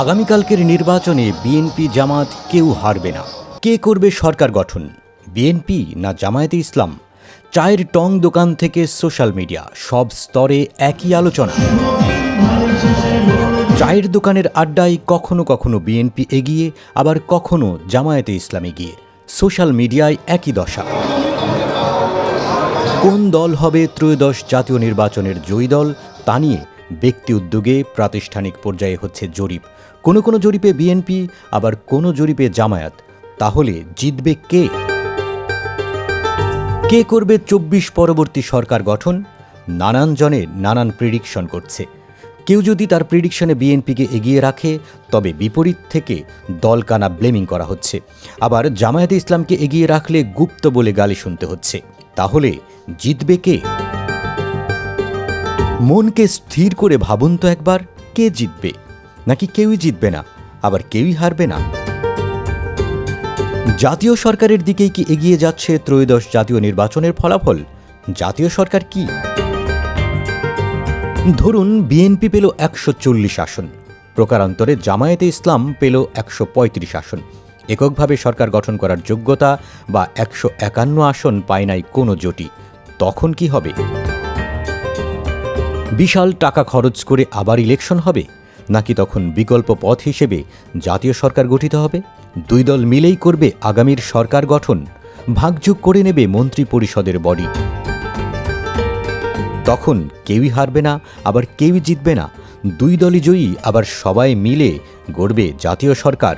আগামীকালকের নির্বাচনে বিএনপি জামাত কেউ হারবে না। কে করবে সরকার গঠন? বিএনপি না জামায়াতে ইসলাম? চায়ের টং দোকান থেকে সোশ্যাল মিডিয়া, সব স্তরে একই আলোচনা। চায়ের দোকানের আড্ডায় কখনো কখনো বিএনপি এগিয়ে, আবার কখনো জামায়াতে ইসলাম এগিয়ে। সোশ্যাল মিডিয়ায় একই দশা। কোন দল হবে ত্রয়োদশ জাতীয় নির্বাচনের জয়ী দল, তা নিয়ে ব্যক্তি উদ্যোগে প্রাতিষ্ঠানিক পর্যায়ে হচ্ছে জরিপ। কোনো কোনো জরিপে বিএনপি, আবার কোনো জরিপে জামায়াত। তাহলে জিতবে কে? কে করবে চব্বিশ পরবর্তী সরকার গঠন? নানান জনে নানান প্রিডিকশন করছে। কেউ যদি তার প্রিডিকশনে বিএনপিকে এগিয়ে রাখে, তবে বিপরীত থেকে দলকানা ব্লেমিং করা হচ্ছে। আবার জামায়াতে ইসলামকে এগিয়ে রাখলে গুপ্ত বলে গালি শুনতে হচ্ছে। তাহলে জিতবে কে? মনকে স্থির করে ভাবুন তো একবার, কে জিতবে? নাকি কেউই জিতবে না, আবার কেউই হারবে না? জাতীয় সরকারের দিকেই কি এগিয়ে যাচ্ছে ত্রয়োদশ জাতীয় নির্বাচনের ফলাফল? জাতীয় সরকার কি? ধরুন, বিএনপি পেল একশো চল্লিশ আসন, প্রকারান্তরে জামায়াতে ইসলাম পেল একশো পঁয়ত্রিশ আসন। এককভাবে সরকার গঠন করার যোগ্যতা বা একশো একান্ন আসন পায় নাই কোনো জোটই। তখন কি হবে? বিশাল টাকা খরচ করে আবার ইলেকশন হবে? নাকি তখন বিকল্প পথ হিসেবে জাতীয় সরকার গঠিত হবে? দুই দল মিলেই করবে আগামীর সরকার গঠন। ভাগযোগ করে নেবে মন্ত্রী পরিষদের বডি। তখন কেউই হারবে না, আবার কেউই জিতবে না। দুই দলই জয়ী, আবার সবাই মিলে গড়বে জাতীয় সরকার।